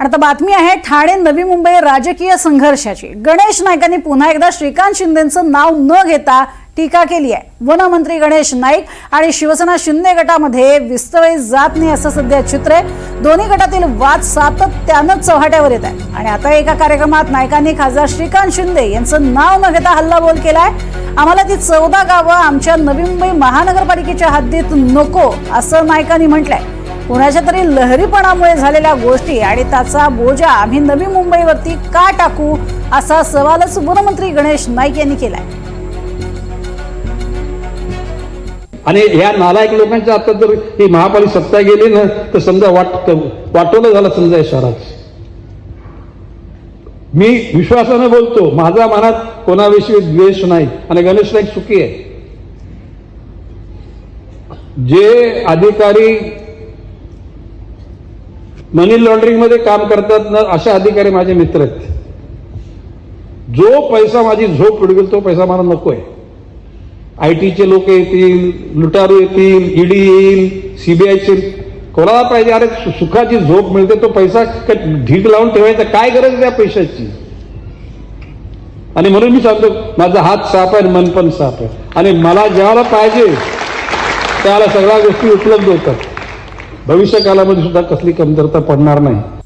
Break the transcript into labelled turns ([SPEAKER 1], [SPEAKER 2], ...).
[SPEAKER 1] आणि आता बातमी आहे ठाणे नवी मुंबई राजकीय संघर्षाची. गणेश नाईकांनी पुन्हा एकदा श्रीकांत शिंदेचं नाव न घेता टीका केली आहे. वनमंत्री गणेश नाईक आणि शिवसेना शिंदे गटामध्ये विस्तवई जात नाही असं सध्या चित्र आहे. दोन्ही गटातील वाद सातत्यानं चव्हाट्यावर येत आहे. आणि आता एका कार्यक्रमात नायकांनी खासदार श्रीकांत शिंदे यांचं नाव न घेता हल्लाबोल केलाय आम्हाला ती चौदा गावं आमच्या नवी मुंबई महानगरपालिकेच्या हद्दीत नको असं नायकांनी म्हटलंय. कुणाच्या तरी लहरीपणामुळे झालेल्या गोष्टी आणि त्याचा बोजा आम्ही नवी मुंबईवरती का टाकू असा सवालच वनमंत्री गणेश नाईक यांनी केलाय.
[SPEAKER 2] आणि ह्या नालायक लोकांच्या आता जर ही महापालिका सत्ता गेली ना तर समजा वाट वाटवलं झालं समजा या शहरात. मी विश्वासानं बोलतो माझ्या मनात कोणाविषयी द्वेष नाही आणि गणेश नाईक सुखी आहे. जे अधिकारी मनी लॉन्ड्रिंगमध्ये काम करतात ना अशा अधिकारी माझे मित्र आहेत. जो पैसा माझी झोप उडवेल तो पैसा मला नको आहे आय टीचे लोक येतील लुटारू येतील ईडी येईल सीबीआयचे कोणाला पाहिजे? अरे सु- सुखाची झोप मिळते तो पैसा ढीक लावून ठेवायचा. काय गरज त्या पैशाची? आणि म्हणून मी सांगतो माझा हात साफ आहे आणि मन पण साफ आहे. आणि मला ज्याला पाहिजे त्याला सगळ्या गोष्टी उपलब्ध होतात. भविष्य कालामध्ये सुद्धा कसली कमतरता पडणार नाही.